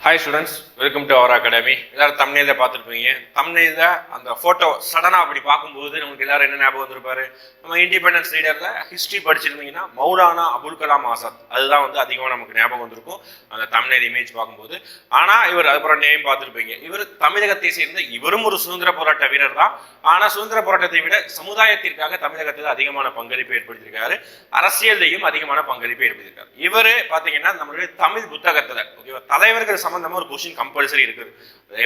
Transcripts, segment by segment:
Hi students, welcome to our academy எல்லாரும் தமிழ்ல பார்த்துருப்பீங்க. தமிழ்ல அந்த ஃபோட்டோ சடனாக அப்படி பார்க்கும்போது நமக்கு எல்லாரும் என்ன ஞாபகம் வந்திருப்பாரு? நம்ம இண்டிபெண்டன்ஸ் லீடரில் ஹிஸ்ட்ரி படிச்சிருந்தீங்கன்னா மௌலானா அபுல் கலாம் ஆசாத். அதுதான் வந்து அதிகமாக நமக்கு ஞாபகம் வந்திருக்கும். அந்த தமிழ் இமேஜ் பார்க்கும்போது. ஆனால் இவர் அதுக்கப்புறம் நேம் பார்த்துருப்பீங்க. இவர் தமிழகத்தை சேர்ந்த இவரும் ஒரு சுதந்திர போராட்ட வீரர் தான். ஆனால் சுதந்திர போராட்டத்தை விட சமுதாயத்திற்காக தமிழகத்தில் அதிகமான பங்களிப்பு ஏற்படுத்தியிருக்காரு. அரசியல்லையும் அதிகமான பங்களிப்பு ஏற்படுத்தியிருக்காரு. இவர் பார்த்தீங்கன்னா நம்மளுடைய தமிழ் புத்தகத்தில் ஓகேவா தலைவர்கள் சம்மந்தமாக ஒரு கொஷின் கம்பல்சரி இருக்குது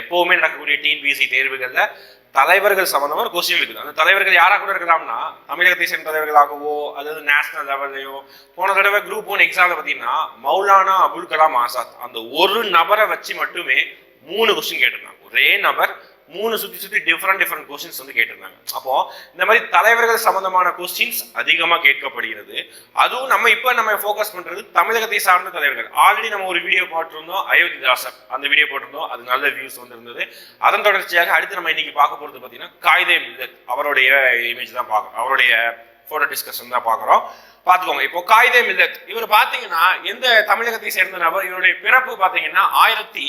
எப்போவுமே நடக்கக்கூடிய டிஎன்பிசி தேர்வுகளில் தலைவர்கள் சம்பந்தமா ஒரு கொஸ்டின் இருக்குது அந்த தலைவர்கள் யாராக கூட இருக்கலாம்னா தமிழகத்தை சேர்ந்த தலைவர்களாகவோ அதாவது நேஷனல் லெவல்லையோ போன தடவை குரூப் ஒன் எக்ஸாமில் பார்த்தீங்கன்னா மௌலானா அபுல் கலாம் ஆசாத் அந்த ஒரு நபரை வச்சு மட்டுமே மூணு கொஸ்டின் கேட்டிருந்தாங்க. ஒரே நபர் மூணு சுற்றி சுற்றி டிஃப்ரெண்ட் டிஃப்ரெண்ட் கொஸ்டின்ஸ் வந்து கேட்டிருந்தாங்க. அப்போ இந்த மாதிரி தலைவர்கள் சம்பந்தமான கொஸ்டின்ஸ் அதிகமாக கேட்கப்படுகிறது. அதுவும் நம்ம இப்போ நம்ம ஃபோக்கஸ் பண்ணுறது தமிழகத்தை சார்ந்த தலைவர்கள். ஆல்ரெடி நம்ம ஒரு வீடியோ போட்டிருந்தோம் அயோத்திதாசர். அந்த வீடியோ போட்டிருந்தோம் அது நல்ல வியூஸ் வந்திருந்தது. அதன் தொடர்ச்சியாக அடுத்து நம்ம இன்னைக்கு பார்க்க போகிறது பார்த்தீங்கன்னா காயிதே மில்லத் அவருடைய இமேஜ் தான் பார்க்குறோம் அவருடைய ஃபோட்டோ டிஸ்கஷன் தான் பார்க்குறோம். பார்த்துக்கோங்க இப்போ காயிதே மில்லத் இவர் பார்த்தீங்கன்னா எந்த தமிழகத்தை சேர்ந்த நபர் இவருடைய பிறப்பு பார்த்தீங்கன்னா ஆயிரத்தி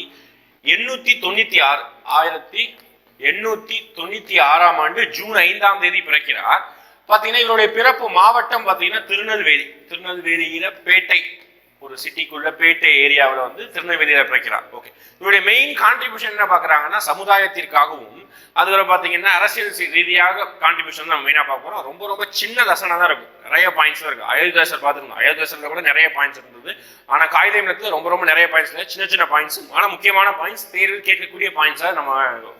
எண்ணூத்தி தொண்ணூத்தி ஆறு ஆயிரத்தி எண்ணூத்தி தொண்ணூத்தி ஆறாம் ஆண்டு ஜூன் ஐந்தாம் தேதி பிறக்கிறார். பாத்தீங்கன்னா இவருடைய பிறப்பு மாவட்டம் பாத்தீங்கன்னா திருநெல்வேலி. திருநெல்வேலியில பேட்டை. ஒரு சிட்டிக்குள்ள பேட்டை ஏரியாவில் வந்து திருநெல்வேலியில் பிறக்கிறார். ஓகே இவருடைய மெயின் கான்ட்ரிபியூஷன் என்ன பார்க்குறாங்கன்னா சமுதாயத்திற்காகவும் அதுக்கப்புறம் பார்த்தீங்கன்னா அரசியல் ரீதியாக கான்ட்ரிபியூஷன் தான் மெயினாக பார்க்க போகிறோம் ரொம்ப ரொம்ப சின்ன லெசனாக தான் இருக்கும். நிறைய பாயிண்ட்ஸ் இருக்குது இருக்கு. அயோத்தியாசர் பார்த்துருக்கோம் அயோத்தியாசரில் கூட நிறைய பாயிண்ட்ஸ் இருந்தது. ஆனால் காகிதம் ரொம்ப ரொம்ப நிறைய பாயிண்ட்ஸ் இல்லை. சின்ன சின்ன பாயிண்ட்ஸ் ஆனால் முக்கியமான பாயிண்ட்ஸ் தேர்வில் கேட்கக்கூடிய பாயிண்ட்ஸாக நம்ம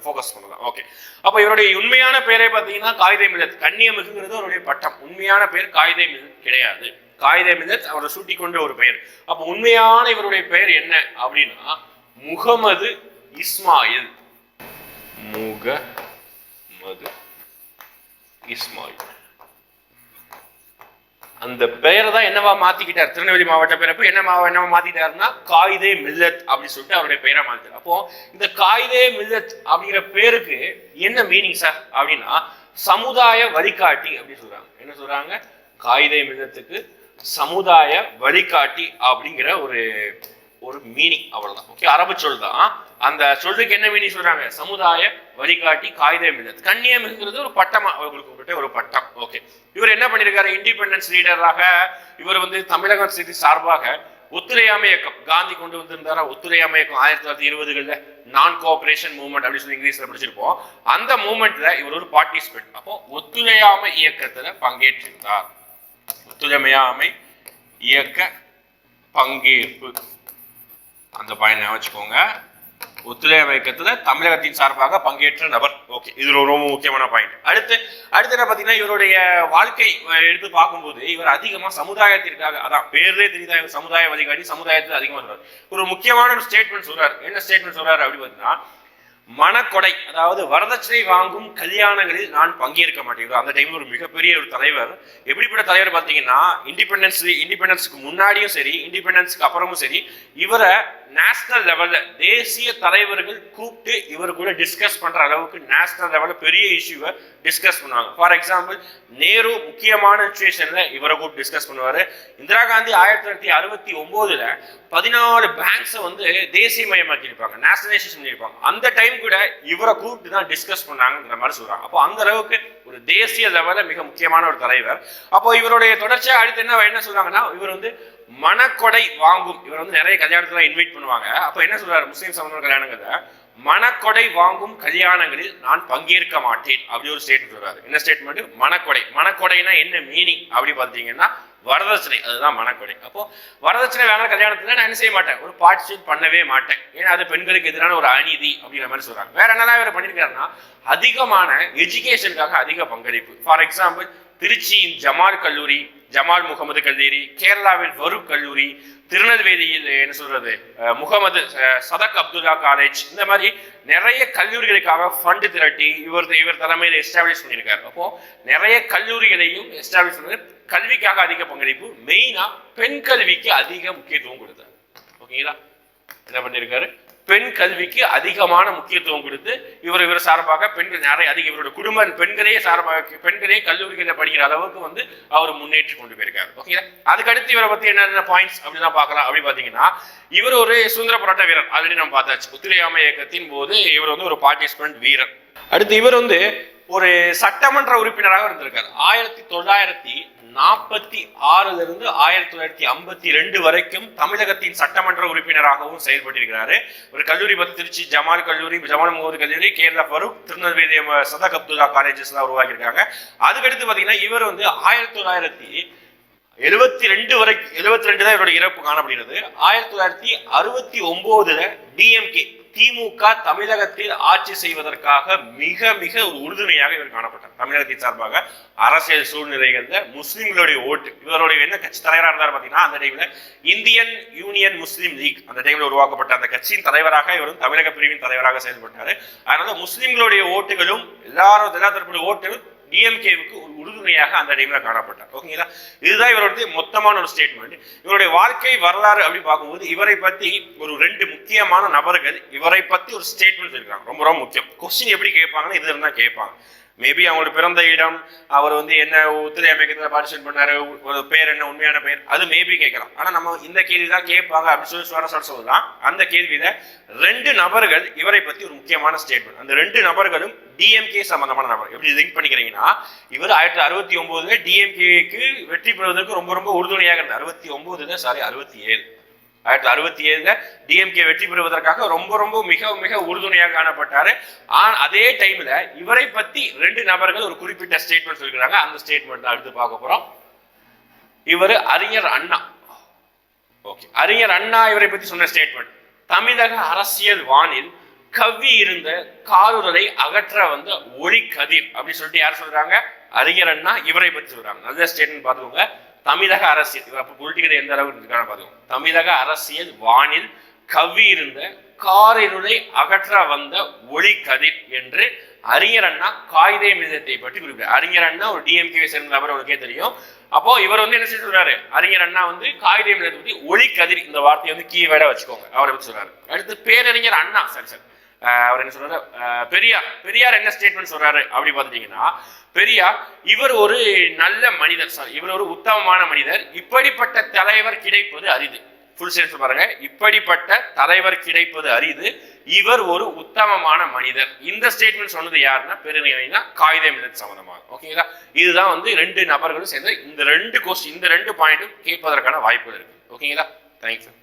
ஃபோக்கஸ் பண்ணலாம். ஓகே அப்போ இவருடைய உண்மையான பேரே பார்த்தீங்கன்னா காகிதே மில்லத் கண்ணியமிகுங்கிறது அவருடைய பட்டம். உண்மையான பேர் காகிதை மில்லத் கிடையாது. காகிதே மில்லத் அவரை சூட்டி கொண்ட ஒரு பெயர். அப்போ உண்மையான இவருடைய பெயர் என்ன அப்படின்னா முகமது இஸ்மாயில். முகமது இஸ்மாயில். அந்த பெயரை தான் என்னவா மாத்திக்கிட்டார்? திருநெல்வேலி மாவட்ட பிறப்பு என்ன என்னவா மாத்திட்டாருன்னா காயிதே மில்லத் அப்படின்னு சொல்லிட்டு அவருடைய பெயரை மாத்திட்டார். அப்போ இந்த காயிதே மில்லத் அப்படிங்கிற பேருக்கு என்ன மீனிங் சார் அப்படின்னா சமுதாய வழிகாட்டி அப்படின்னு சொல்றாங்க. என்ன சொல்றாங்க? காயிதே மில்லத்துக்கு சமுதாய வழிகாட்டி அப்படிங்கிற ஒரு ஒரு மீனிங் அவ்வளவுதான். ஓகே அரபு சொல் தான். அந்த சொல்லுக்கு என்ன மீனிங் சொல்றாங்க? சமுதாய வழிகாட்டி காகித மில்லத் கண்ணியம்ங்கிறது ஒரு பட்டமா அவர்களுக்கு கொடுத்த ஒரு பட்டம். ஓகே இவர் என்ன பண்ணிருக்காரு? இண்டிபெண்டன்ஸ் லீடராக இவர் வந்து தமிழக செய்தி சார்பாக ஒத்துழையாமை இயக்கம் காந்தி கொண்டு வந்திருந்தாரா? ஒத்துழையாமை இயக்கம் ஆயிரத்தி தொள்ளாயிரத்தி இருபதுகளில் நான் கோஆபரேஷன் மூவ்மெண்ட் அப்படின்னு சொல்லி இங்கிலீஷ்ல படிச்சிருப்போம். அந்த மூமெண்ட்ல இவர் ஒரு பார்ட்டிசிபேட் அப்போ ஒத்துழையாமை இயக்கத்துல பங்கேற்றிருந்தார். ஒத்துழைமையாமை இயக்க பங்கேற்பு. அந்த பாயிண்ட் வச்சுக்கோங்க. ஒத்துழையாமை இயக்கத்துல தமிழகத்தின் சார்பாக பங்கேற்ற நபர். ஓகே இது ஒரு ரொம்ப முக்கியமான பாயிண்ட். அடுத்து அடுத்து என்ன பார்த்தீங்கன்னா இவருடைய வாழ்க்கை எடுத்து பார்க்கும்போது இவர் அதிகமா சமுதாயத்திற்காக அதான் பேர்லே தெரியுதா இவர் சமுதாய வழிகாட்டி சமுதாயத்தில் அதிகமாக சொல்றாரு. ஒரு முக்கியமான ஒரு ஸ்டேட்மெண்ட் சொல்றாரு. என்ன ஸ்டேட்மெண்ட் சொல்றாரு அப்படி பார்த்தீங்கன்னா மனக்கொடை அதாவது வரதட்சணை வாங்கும் கல்யாணங்களில் நான் பங்கேற்க மாட்டேன். அந்த டைம் ஒரு மிகப்பெரிய ஒரு தலைவர் எப்படிப்பட்ட தலைவர் பார்த்தீங்கன்னா இண்டிபெண்டன்ஸ் இண்டிபெண்டன்ஸுக்கு முன்னாடியும் சரி இண்டிபெண்டன்ஸ்க்கு அப்புறமும் சரி இவரை நேஷனல் லெவலில் தேசிய தலைவர்கள் கூப்பிட்டு இவர் கூட டிஸ்கஸ் பண்ணுற அளவுக்கு நேஷனல் லெவலில் பெரிய இஷ்யூவை டிஸ்கஸ் பண்ணுவாங்க. ஃபார் எக்ஸாம்பிள் நேரு முக்கியமான சுச்சுவேஷனில் இவரை கூப்பிட்டு டிஸ்கஸ் பண்ணுவார். இந்திரா காந்தி ஆயிரத்தி தொள்ளாயிரத்தி அறுபத்தி ஒம்போதில் பதினாலு பேங்க்ஸை வந்து தேசியமயமாக்கி இருப்பாங்க நேஷனலைசேஷன் பண்ணியிருப்பாங்க. அந்த டைம் கூட இவரை கூப்பிட்டு தான் டிஸ்கஸ் பண்ணாங்கிற மாதிரி சொல்றாங்க. அப்போ அந்த அளவுக்கு ஒரு தேசிய லெவலில் மிக முக்கியமான ஒரு தலைவர். அப்போ இவருடைய தொடர்ச்சியாக அடுத்து என்ன என்ன சொல்றாங்கன்னா இவர் வந்து மனக்கொடை வாங்கும். இவர் வந்து நிறைய கல்யாணத்துல இன்வைட் பண்ணுவாங்க. அப்போ என்ன சொல்றாரு முஸ்லீம் சமூக கல்யாணங்கிறத? மனக்கொடை வாங்கும் கல்யாணங்களில் நான் பங்கேற்க மாட்டேன். அப்படி ஒரு ஸ்டேட்மெண்ட் சொல்றாரு. என்ன ஸ்டேட்மெண்ட் மனக்கொடை மனக்கொடைனா என்ன மீனிங் அப்படி பார்த்தீங்கன்னா வரதட்சணை அதுதான் மனக்குறை அப்போ வரதட்சணை வேணாம் கல்யாணத்துல நான் என்ன செய்ய மாட்டேன்? ஒரு பார்ட்டிசிபேட் பண்ணவே மாட்டேன். ஏன்னா அது பெண்களுக்கு எதிரான ஒரு அநீதி அப்படிங்கிற மாதிரி சொல்றாங்க. வேற என்னதான் இவர் பண்ணியிருக்காருன்னா அதிகமான எஜுகேஷனுக்காக அதிக பங்களிப்பு. ஃபார் எக்ஸாம்பிள் திருச்சியின் ஜமால் கல்லூரி ஜமால் முகமது கல்லூரி கேரளாவில் வரும் கல்லூரி திருநெல்வேலியில் என்ன சொல்றது முகமது சதக் அப்துல்லா காலேஜ் இந்த மாதிரி நிறைய கல்லூரிகளுக்காக ஃபண்டு திரட்டி இவர் இவர் தலைமையில் எஸ்டாப்ளிஷ் பண்ணியிருக்காரு. அப்போ நிறைய கல்லூரிகளையும் எஸ்டாப்ளிஷ் பண்ணி கல்விக்காக அதிக பங்களிப்பு மெயினா பெண் கல்விக்கு அதிக முக்கியத்துவம் கொடுத்தார் ஓகேங்களா? என்ன பண்ணியிருக்காரு பெண் கல்விக்கு அதிகமான முக்கியத்துவம் கொடுத்து இவர் இவர் சார்பாக பெண்கள் நிறைய அதிக இவரோட குடும்ப பெண்களே சார்பாக பெண்களே கல்லூரிகளில் படிக்கிற அளவுக்கு வந்து அவர் முன்னேற்றி கொண்டு போயிருக்காரு. ஓகேங்களா? அதுக்கடுத்து இவரை பத்தி என்னென்ன பாயிண்ட்ஸ் அப்படிலாம் பார்க்கலாம். அப்படி பார்த்தீங்கன்னா இவர் ஒரு சுதந்திர போராட்ட வீரர். ஆல்ரெடி நம்ம பார்த்தாச்சு. ஒத்துழையாமை இயக்கத்தின் போது இவர் வந்து ஒரு பார்ட்டிசிபென்ட் வீரர். அடுத்து இவர் வந்து ஒரு சட்டமன்ற உறுப்பினராக இருந்திருக்காரு. ஆயிரத்தி தொள்ளாயிரத்தி நாற்பத்தி ஆறுல இருந்து ஆயிரத்தி தொள்ளாயிரத்தி ஐம்பத்தி ரெண்டு வரைக்கும் தமிழகத்தின் சட்டமன்ற உறுப்பினராகவும் செயல்பட்டிருக்கிறாரு. ஒரு கல்லூரி பத்தி திருச்சி ஜமால் கல்லூரி ஜமால் முகமது கல்லூரி கேரளா ஃபரூக் திருநெல்வேலி சதக் அப்துல்லா காலேஜஸ் தான் உருவாக்கியிருக்காங்க. அதுக்கடுத்து பாத்தீங்கன்னா இவர் வந்து ஆயிரத்தி தொள்ளாயிரத்தி எழுபத்தி ரெண்டு வரைக்கும் எழுபத்தி ரெண்டு தான் இவருடைய இறப்பு காணப்படுகிறது. ஆயிரத்தி தொள்ளாயிரத்தி அறுபத்தி ஒன்பதுல டிஎம்கே திமுக தமிழகத்தில் ஆட்சி செய்வதற்காக மிக மிக உறுதுணையாக இவர் காணப்பட்டார். தமிழகத்தின் சார்பாக அரசியல் சூழ்நிலைகள்ல முஸ்லிம்களுடைய ஓட்டு. இவருடைய என்ன கட்சி தலைவராக இருந்தார் பாத்தீங்கன்னா அந்த டைம்ல இந்தியன் யூனியன் முஸ்லீம் லீக். அந்த டைம்ல உருவாக்கப்பட்ட அந்த கட்சியின் தலைவராக இவரும் தமிழக பிரிவின் தலைவராக செயல்பட்டார். அதனால முஸ்லிம்களுடைய ஓட்டுகளும் எல்லாரும் எல்லா தரப்புடைய ஓட்டுகளும் டிஎம்கேவுக்கு ஒரு உறுதுணையாக அந்த டைம்ல காணப்பட்டார். ஓகேங்களா இதுதான் இவருடைய மொத்தமான ஒரு ஸ்டேட்மெண்ட் இவருடைய வாழ்க்கை வரலாறு அப்படி பார்க்கும்போது இவரை பத்தி ஒரு ரெண்டு முக்கியமான நபர்கள் இவரை பத்தி ஒரு ஸ்டேட்மெண்ட் இருக்காங்க ரொம்ப ரொம்ப முக்கியம். கொஸ்டின் எப்படி கேட்பாங்கன்னா இது இருந்தா கேட்பாங்க. மேபி அவங்களோட பிறந்த இடம் அவர் வந்து என்ன ஒத்துழை அமைக்கத்தில் பார்ட்டிசிபேட் பண்ணாரு ஒரு பேர் என்ன உண்மையான பேர் அது மேபி கேட்கலாம். ஆனா நம்ம இந்த கேள்வி தான் கேட்பாங்க அப்படின்னு சொல்லி சுவாரஸ்யம் சொல்லலாம். அந்த கேள்வியில ரெண்டு நபர்கள் இவரை பத்தி ஒரு முக்கியமான ஸ்டேட்மெண்ட் அந்த ரெண்டு நபர்களும் டிஎம்கே சம்பந்தமான நபர். எப்படி லிங்க் பண்ணிக்கிறீங்கன்னா இவர் ஆயிரத்தி அறுபத்தி ஒன்பதுல டிஎம்கேக்கு வெற்றி பெறுவதற்கு ரொம்ப ரொம்ப உறுதுணையாக இருந்தார். அறுபத்தி ஒன்பதுல சாரி அறுபத்தி ஏழு. ஆயிரத்தி அறுபத்தி ஏழுல டிஎம்கே வெற்றி பெறுவதற்காக ரொம்ப ரொம்ப மிக மிக உறுதுணையாக காணப்பட்டாரு. ஆனால் அதே டைம்ல இவரை பத்தி ரெண்டு நபர்கள் ஒரு குறிப்பிட்ட ஸ்டேட்மெண்ட் சொல்லிக்கிறாங்க அந்த ஸ்டேட்மெண்ட் அடுத்து பார்க்க போறோம். இவர் அறிஞர் அண்ணா. ஓகே அறிஞர் அண்ணா இவரை பத்தி சொன்ன ஸ்டேட்மெண்ட் தமிழக அரசியல் வானில் கவ்வி இருந்த காருதலை அகற்ற வந்த ஒளி கதிர் அப்படின்னு சொல்லிட்டு யார் சொல்றாங்க? அறிஞர் அண்ணா இவரை பத்தி சொல்றாங்க. நல்ல ஸ்டேட்மெண்ட் பார்த்துக்கோங்க. தமிழக அரசியல். அப்போ பொலிட்டிக்கல் எந்த அளவுக்கு இருக்கான பார்த்துக்கோங்க தமிழக அரசியல் வானில் கவி இருந்த காரிருளை அகற்ற வந்த ஒளி கதிர் என்று அறிஞர் அண்ணா காகித மிதத்தை பற்றி குறிப்பிட்டார். அறிஞர் அண்ணா ஒரு டிஎம்கே சேர்ந்த நபர் உனக்கே தெரியும். அப்போ இவர் வந்து என்ன சொல்றாரு? அறிஞர் அண்ணா வந்து காகித மிதத்தை பற்றி ஒளி கதிர் இந்த வார்த்தையை வந்து கீவேட வச்சுக்கோங்க. அவரை பத்தி சொல்றாரு. அடுத்து பேரறிஞர் அண்ணா. சரி சார். அவர் என்ன சொல்றாரு? பெரியார். பெரியார் என்ன ஸ்டேட்மெண்ட் சொல்றாரு? அப்படி பார்த்துட்டீங்கன்னா பெரியார் இவர் ஒரு நல்ல மனிதர் சார் இவர் ஒரு உத்தமமான மனிதர். இப்படிப்பட்ட தலைவர் கிடைப்பது அரிது. ஃபுல் சென்ஸ் பாருங்க. இப்படிப்பட்ட தலைவர் கிடைப்பது அரிது. இவர் ஒரு உத்தமமான மனிதர். இந்த ஸ்டேட்மெண்ட் சொன்னது யாருன்னா பெருநிலைனா காகித மிதத் சம்பந்தமாக ஓகேங்களா இதுதான் வந்து ரெண்டு நபர்களும் சேர்ந்து இந்த ரெண்டு கொஸ்டின் இந்த ரெண்டு பாயிண்ட்டும் கேட்பதற்கான வாய்ப்புகள் இருக்கு. ஓகேங்களா தேங்க்யூ